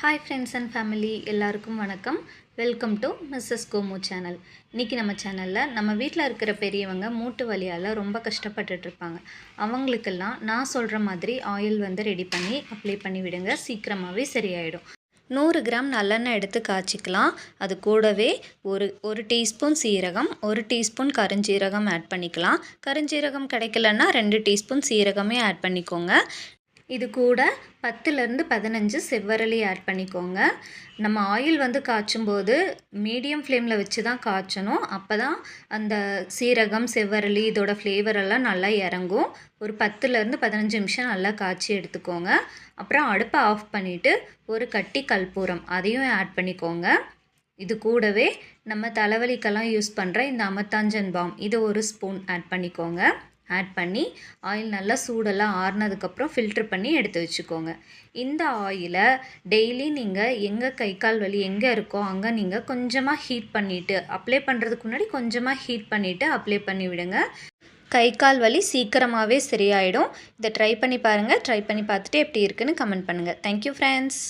Hi friends and family எல்லாருக்கும் வணக்கம். Welcome to Mrs Komu channel இன்றைக்கி நம்ம சேனலில் நம்ம வீட்டில் இருக்கிற பெரியவங்க மூட்டு வலியால் ரொம்ப கஷ்டப்பட்டுட்டு இருப்பாங்க. அவங்களுக்கெல்லாம் நான் சொல்கிற மாதிரி ஆயில் வந்து ரெடி பண்ணி அப்ளை பண்ணி விடுங்க. சீக்கிரமாகவே சரியாயிடும். நூறு கிராம் நல்லெண்ணெய் எடுத்து காய்ச்சிக்கலாம். அது கூடவே ஒரு ஒரு டீஸ்பூன் சீரகம் ஒரு டீஸ்பூன் கருஞ்சீரகம் ஆட் பண்ணிக்கலாம். கருஞ்சீரகம் கிடைக்கலன்னா ரெண்டு டீஸ்பூன் சீரகமே ஆட் பண்ணிக்கோங்க. இது கூட பத்துலேருந்து பதினஞ்சு செவ்வரளி ஆட் பண்ணிக்கோங்க. நம்ம ஆயில் வந்து காய்ச்சும் போது மீடியம் ஃப்ளேமில் வச்சு தான் காய்ச்சணும். அப்போ தான் அந்த சீரகம் செவ்வரளி இதோட ஃப்ளேவர் எல்லாம் நல்லா இறங்கும். ஒரு பத்துலேருந்து பதினஞ்சு நிமிஷம் நல்லா காய்ச்சி எடுத்துக்கோங்க. அப்புறம் அடுப்பை ஆஃப் பண்ணிவிட்டு ஒரு கட்டி கல்பூரம் அதையும் ஆட் பண்ணிக்கோங்க. இது கூடவே நம்ம தலைவலிக்கெல்லாம் யூஸ் பண்ணுற இந்த அமத்தாஞ்சன் பாம் இது ஒரு ஸ்பூன் ஆட் பண்ணிக்கோங்க. ஆட் பண்ணி ஆயில் நல்லா சூடெல்லாம் ஆறுனதுக்கப்புறம் ஃபில்ட்ரு பண்ணி எடுத்து வச்சுக்கோங்க. இந்த ஆயிலை டெய்லி நீங்கள் எங்கே கை கால் வலி எங்கே இருக்கோ அங்கே நீங்கள் கொஞ்சமாக ஹீட் பண்ணிவிட்டு அப்ளை பண்ணுறதுக்கு முன்னாடி கொஞ்சமாக ஹீட் பண்ணிவிட்டு அப்ளை பண்ணி விடுங்க. கை கால் வலி சீக்கிரமாகவே சரியாயிடும். இதை ட்ரை பண்ணி பாருங்கள் ட்ரை பண்ணி பார்த்துட்டு எப்படி இருக்குன்னு கமெண்ட் பண்ணுங்கள் தேங்க்யூ ஃப்ரெண்ட்ஸ்